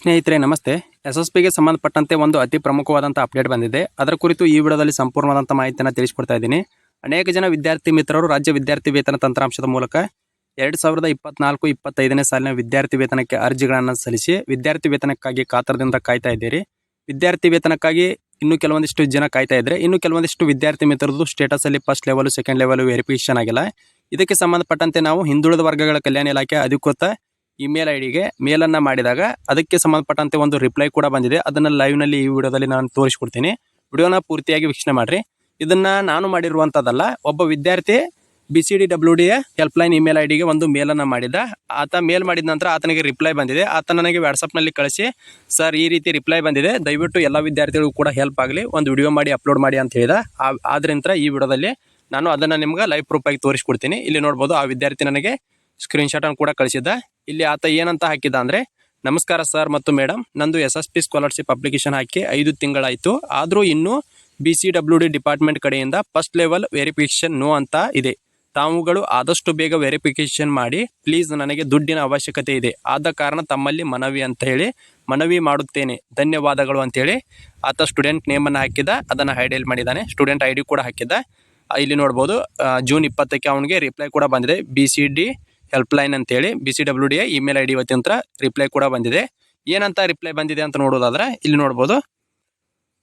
ಸ್ನೇಹಿತರೆ, ನಮಸ್ತೆ. S S ಪಿಗೆ ಸಂಬಂಧಪಟ್ಟಂತೆ ಒಂದು ಅತಿ ಪ್ರಮುಖವಾದಂಥ ಅಪ್ಡೇಟ್ ಬಂದಿದೆ. ಅದರ ಕುರಿತು ಈ ವಿಡಿಯೋದಲ್ಲಿ ಸಂಪೂರ್ಣವಾದಂಥ ಮಾಹಿತಿಯನ್ನು ತಿಳಿಸ್ಕೊಡ್ತಾ ಇದ್ದೀನಿ. ಅನೇಕ ಜನ ವಿದ್ಯಾರ್ಥಿ ಮಿತ್ರರು ರಾಜ್ಯ ವಿದ್ಯಾರ್ಥಿ ವೇತನ ತಂತ್ರಾಂಶದ ಮೂಲಕ ಎರಡು ಸಾವಿರದ ಇಪ್ಪತ್ನಾಲ್ಕು ಇಪ್ಪತ್ತೈದನೇ ಸಾಲಿನ ವಿದ್ಯಾರ್ಥಿ ವೇತನಕ್ಕೆ ಅರ್ಜಿಗಳನ್ನು ಸಲ್ಲಿಸಿ ವಿದ್ಯಾರ್ಥಿ ವೇತನಕ್ಕಾಗಿ ಕಾತರದಿಂದ ಕಾಯ್ತಾ ಇದ್ದೀರಿ. ವಿದ್ಯಾರ್ಥಿ ವೇತನಕ್ಕಾಗಿ ಇನ್ನು ಕೆಲವೊಂದಿಷ್ಟು ಜನ ಕಾಯ್ತಾ ಇದ್ದರೆ ಇನ್ನು ಕೆಲವೊಂದಿಷ್ಟು ವಿದ್ಯಾರ್ಥಿ ಮಿತ್ರರದು ಸ್ಟೇಟಸ್ ಅಲ್ಲಿ first level second level verification ಆಗಿಲ್ಲ. ಇದಕ್ಕೆ ಸಂಬಂಧಪಟ್ಟಂತೆ ನಾವು ಹಿಂದುಳಿದ ವರ್ಗಗಳ ಕಲ್ಯಾಣ ಇಲಾಖೆ ಅಧಿಕೃತ ಇಮೇಲ್ ಐ ಡಿಗೆ ಮೇಲನ್ನು ಮಾಡಿದಾಗ ಅದಕ್ಕೆ ಸಂಬಂಧಪಟ್ಟಂತೆ ಒಂದು ರಿಪ್ಲೈ ಕೂಡ ಬಂದಿದೆ. ಅದನ್ನು ಲೈವ್ನಲ್ಲಿ ಈ ವಿಡಿಯೋದಲ್ಲಿ ನಾನು ತೋರಿಸ್ಕೊಡ್ತೀನಿ. ವಿಡಿಯೋನ ಪೂರ್ತಿಯಾಗಿ ವೀಕ್ಷಣೆ ಮಾಡಿರಿ. ಇದನ್ನ ನಾನು ಮಾಡಿರುವಂಥದ್ದಲ್ಲ ಒಬ್ಬ ವಿದ್ಯಾರ್ಥಿ B C D W D helpline email I ಡಿಗೆ ಒಂದು ಮೇಲನ್ನು ಮಾಡಿದ. ಆತ ಮೇಲ್ ಮಾಡಿದ ನಂತರ ಆತನಿಗೆ ರಿಪ್ಲೈ ಬಂದಿದೆ. ಆತ ನನಗೆ ವಾಟ್ಸಪ್ನಲ್ಲಿ ಕಳಿಸಿ, ಸರ್, ಈ ರೀತಿ ರಿಪ್ಲೈ ಬಂದಿದೆ. ದಯವಿಟ್ಟು ಎಲ್ಲ ವಿದ್ಯಾರ್ಥಿಗಳಿಗೂ ಕೂಡ ಹೆಲ್ಪ್ ಆಗಲಿ. ಒಂದು ವಿಡಿಯೋ ಮಾಡಿ ಅಪ್ಲೋಡ್ ಮಾಡಿ ಅಂತ ಹೇಳಿದ. ಆದ್ರಿಂದ ಈ ವಿಡಿಯೋದಲ್ಲಿ ನಾನು ಅದನ್ನು ನಿಮ್ಗೆ ಲೈವ್ ಪ್ರೂಫ್ ಆಗಿ ತೋರಿಸ್ಕೊಡ್ತೀನಿ. ಇಲ್ಲಿ ನೋಡ್ಬೋದು ಆ ವಿದ್ಯಾರ್ಥಿ ನನಗೆ ಸ್ಕ್ರೀನ್ಶಾಟನ್ನು ಕೂಡ ಕಳಿಸಿದ್ದ. ಇಲ್ಲಿ ಆತ ಏನಂತ ಹಾಕಿದ ಅಂದ್ರೆ, ನಮಸ್ಕಾರ ಸರ್ ಮತ್ತು ಮೇಡಮ್ ನಂದು S S P scholarship application ಹಾಕಿ ಐದು ತಿಂಗಳಾಯಿತು. ಆದರೂ ಇನ್ನೂ B C W D department ಕಡೆಯಿಂದ ಫಸ್ಟ್ ಲೆವೆಲ್ ವೆರಿಫಿಕೇಶನ್ ನೋ ಅಂತ ಇದೆ. ತಾವುಗಳು ಆದಷ್ಟು ಬೇಗ ವೆರಿಫಿಕೇಶನ್ ಮಾಡಿ ಪ್ಲೀಸ್ ನನಗೆ ದುಡ್ಡಿನ ಅವಶ್ಯಕತೆ ಇದೆ. ಆದ ಕಾರಣ ತಮ್ಮಲ್ಲಿ ಮನವಿ ಅಂತ ಹೇಳಿ, ಮನವಿ ಮಾಡುತ್ತೇನೆ. ಧನ್ಯವಾದಗಳು ಅಂತೇಳಿ ಆತ ಸ್ಟೂಡೆಂಟ್ ನೇಮನ್ನು ಹಾಕಿದ, ಅದನ್ನು ಹೈಡೈಲ್ ಮಾಡಿದ್ದಾನೆ. ಸ್ಟೂಡೆಂಟ್ ಐ ಡಿ ಕೂಡ ಹಾಕಿದ್ದ. ಇಲ್ಲಿ ನೋಡ್ಬೋದು ಜೂನ್ ಇಪ್ಪತ್ತಕ್ಕೆ ಅವನಿಗೆ ರಿಪ್ಲೈ ಕೂಡ ಬಂದಿದೆ. ಬಿ ಸಿ ಡಿ ಹೆಲ್ಪ್ಲೈನ್ ಅಂತೇಳಿ B C W D email I D ವತಿಯಂತ್ರ reply ಕೂಡ ಬಂದಿದೆ. ಏನಂತ ರಿಪ್ಲೈ ಬಂದಿದೆ ಅಂತ ನೋಡೋದಾದ್ರೆ ಇಲ್ಲಿ ನೋಡ್ಬೋದು.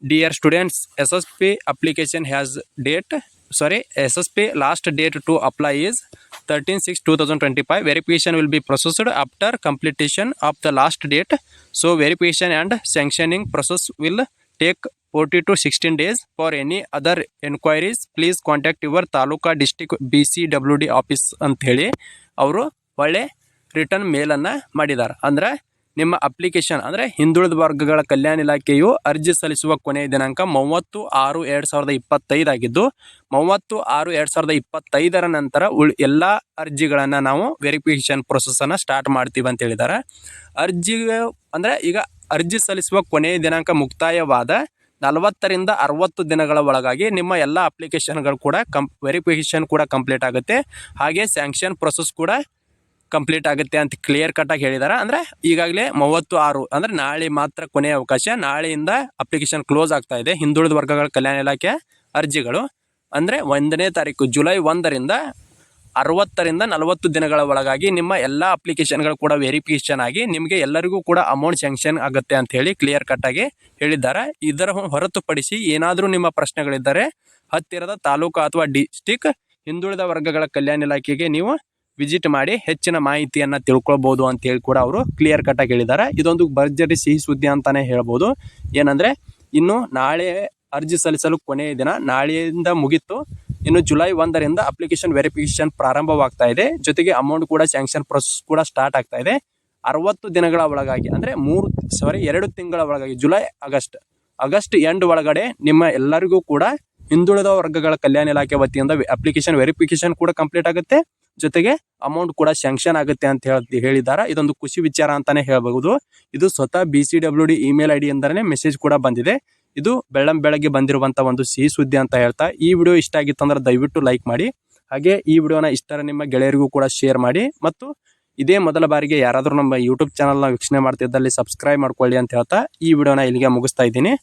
Dear students S S P application has date sorry S S P last date to apply is thirteen six two thousand twenty five verification will be processed after completion of the last date so verification and sanctioning process will take forty to sixteen days for any other enquiries please contact your taluka district B C W D office ಅಂತ ಹೇಳಿ. ಅವರು ಒಳ್ಳೆ return ಮೇಲನ್ನು ಮಾಡಿದ್ದಾರೆ ಅಂದ್ರೆ ನಿಮ್ಮ application ಅಂದರೆ ಹಿಂದುಳಿದ ವರ್ಗಗಳ ಕಲ್ಯಾಣ ಇಲಾಖೆಯು ಅರ್ಜಿ ಸಲ್ಲಿಸುವ ಕೊನೆಯ ದಿನಾಂಕ ಮೂವತ್ತು ಆರು ಎರಡು ಸಾವಿರದ ಇಪ್ಪತ್ತೈದಾಗಿದ್ದು ಮೂವತ್ತು ಆರು ಎರಡು ಸಾವಿರದ ಇಪ್ಪತ್ತೈದರ ನಂತರ ಉಳ್ ಎಲ್ಲ ಅರ್ಜಿಗಳನ್ನು ನಾವು ವೆರಿಫಿಕೇಷನ್ ಪ್ರೊಸೆಸನ್ನು ಸ್ಟಾರ್ಟ್ ಮಾಡ್ತೀವಿ ಅಂತ ಹೇಳಿದ್ದಾರೆ ಅರ್ಜಿ ಅಂದರೆ ಈಗ ಅರ್ಜಿ ಸಲ್ಲಿಸುವ ಕೊನೆಯ ದಿನಾಂಕ ಮುಕ್ತಾಯವಾದ ನಲವತ್ತರಿಂದ ಅರವತ್ತು ದಿನಗಳ ಒಳಗಾಗಿ ನಿಮ್ಮ ಎಲ್ಲ ಅಪ್ಲಿಕೇಶನ್ಗಳು ಕೂಡ ಕಂ ವೆರಿಫಿಕೇಶನ್ ಕೂಡ ಕಂಪ್ಲೀಟ್ ಆಗುತ್ತೆ. ಹಾಗೆ ಸ್ಯಾಂಕ್ಷನ್ ಪ್ರೊಸೆಸ್ ಕೂಡ ಕಂಪ್ಲೀಟ್ ಆಗುತ್ತೆ ಅಂತ ಕ್ಲಿಯರ್ ಕಟ್ಟಾಗಿ ಹೇಳಿದ್ದಾರೆ ಅಂದರೆ ಈಗಾಗಲೇ ಮೂವತ್ತು ಆರು ಅಂದರೆ ನಾಳೆ ಮಾತ್ರ ಕೊನೆಯ ಅವಕಾಶ. ನಾಳೆಯಿಂದ ಅಪ್ಲಿಕೇಶನ್ ಕ್ಲೋಸ್ ಆಗ್ತಾ ಇದೆ. ಹಿಂದುಳಿದ ವರ್ಗಗಳ ಕಲ್ಯಾಣ ಇಲಾಖೆ ಅರ್ಜಿಗಳು. ಅಂದರೆ ಒಂದನೇ ತಾರೀಕು ಜುಲೈ ಒಂದರಿಂದ ಅರವತ್ತರಿಂದ ನಲವತ್ತು ದಿನಗಳ ಒಳಗಾಗಿ ನಿಮ್ಮ ಎಲ್ಲ ಅಪ್ಲಿಕೇಶನ್ಗಳು ಕೂಡ ವೆರಿಫಿಕೇಶನ್ ಆಗಿ ನಿಮಗೆ ಎಲ್ಲರಿಗೂ ಕೂಡ ಅಮೌಂಟ್ ಸ್ಯಾಂಕ್ಷನ್ ಆಗುತ್ತೆ ಅಂತ ಹೇಳಿ ಕ್ಲಿಯರ್ ಕಟ್ ಆಗಿ ಹೇಳಿದ್ದಾರೆ. ಇದರ ಹೊರತುಪಡಿಸಿ ಏನಾದರೂ ನಿಮ್ಮ ಪ್ರಶ್ನೆಗಳಿದ್ದರೆ ಹತ್ತಿರದ ತಾಲೂಕು ಅಥವಾ ಡಿಸ್ಟಿಕ್ ಹಿಂದುಳಿದ ವರ್ಗಗಳ ಕಲ್ಯಾಣ ಇಲಾಖೆಗೆ ನೀವು ವಿಸಿಟ್ ಮಾಡಿ ಹೆಚ್ಚಿನ ಮಾಹಿತಿಯನ್ನು ತಿಳ್ಕೊಳ್ಬೋದು ಅಂತ ಹೇಳಿ ಕೂಡ ಅವರು ಕ್ಲಿಯರ್ ಕಟ್ಟಾಗಿ ಹೇಳಿದ್ದಾರೆ. ಇದೊಂದು ಭರ್ಜರಿ ಸಿಹಿ ಸುದ್ದಿ ಅಂತಲೇ ಹೇಳ್ಬೋದು. ಏನಂದರೆ ಇನ್ನು ನಾಳೆ ಅರ್ಜಿ ಸಲ್ಲಿಸಲು ಕೊನೆಯ ದಿನ ನಾಳೆಯಿಂದ ಮುಗಿತು ಇನ್ನು ಜುಲೈ ಒಂದರಿಂದ ಅಪ್ಲಿಕೇಶನ್ ವೆರಿಫಿಕೇಶನ್ ಪ್ರಾರಂಭವಾಗ್ತಾ ಇದೆ. ಜೊತೆಗೆ ಅಮೌಂಟ್ ಕೂಡ ಸ್ಯಾಂಕ್ಷನ್ ಪ್ರೊಸೆಸ್ ಕೂಡ ಸ್ಟಾರ್ಟ್ ಆಗ್ತಾ ಇದೆ. ಅರವತ್ತು ದಿನಗಳ ಒಳಗಾಗಿ, ಅಂದರೆ ಮೂರು ಸಾರಿ ಎರಡು ತಿಂಗಳ ಒಳಗಾಗಿ, ಜುಲೈ, ಆಗಸ್ಟ್ ಆಗಸ್ಟ್ ಎಂಡ್ ಒಳಗಡೆ ನಿಮ್ಮ ಎಲ್ಲರಿಗೂ ಕೂಡ ಹಿಂದುಳಿದ ವರ್ಗಗಳ ಕಲ್ಯಾಣ ಇಲಾಖೆ ವತಿಯಿಂದ ಅಪ್ಲಿಕೇಶನ್ ವೆರಿಫಿಕೇಶನ್ ಕೂಡ ಕಂಪ್ಲೀಟ್ ಆಗುತ್ತೆ. ಜೊತೆಗೆ ಅಮೌಂಟ್ ಕೂಡ ಸ್ಯಾಂಕ್ಷನ್ ಆಗುತ್ತೆ ಅಂತ ಹೇಳಿ, ಹೇಳಿದ್ದಾರೆ? ಇದೊಂದು ಖುಷಿ ವಿಚಾರ ಅಂತಾನೆ ಹೇಳಬಹುದು. ಇದು ಸ್ವತಃ B C W D email I D message ಕೂಡ ಬಂದಿದೆ. ಇದು ಬೆಳ್ಳಂ ಬೆಳಗ್ಗೆ ಬಂದಿರುವಂತ ಒಂದು ಸಿಹಿ ಸುದ್ದಿ ಅಂತ ಹೇಳ್ತಾ ಈ ವಿಡಿಯೋ ಇಷ್ಟ ಆಗಿತ್ತಂದ್ರೆ ದಯವಿಟ್ಟು ಲೈಕ್ ಮಾಡಿ. ಹಾಗೆ ಈ ವಿಡಿಯೋನ ಇಷ್ಟರ ನಿಮ್ಮ ಗೆಳೆಯರಿಗೂ ಕೂಡ ಶೇರ್ ಮಾಡಿ. ಮತ್ತು ಇದೇ ಮೊದಲ ಬಾರಿಗೆ ಯಾರಾದರೂ ನಮ್ಮ ಯೂಟ್ಯೂಬ್ ಚಾನಲ್ನ ವೀಕ್ಷಣೆ ಮಾಡ್ತಿದ್ದಲ್ಲಿ ಸಬ್ಸ್ಕ್ರೈಬ್ ಮಾಡ್ಕೊಳ್ಳಿ ಅಂತ ಹೇಳ್ತಾ ಈ ವಿಡಿಯೋನ ಇಲ್ಲಿಗೆ ಮುಗಿಸ್ತಾ ಇದ್ದೀನಿ.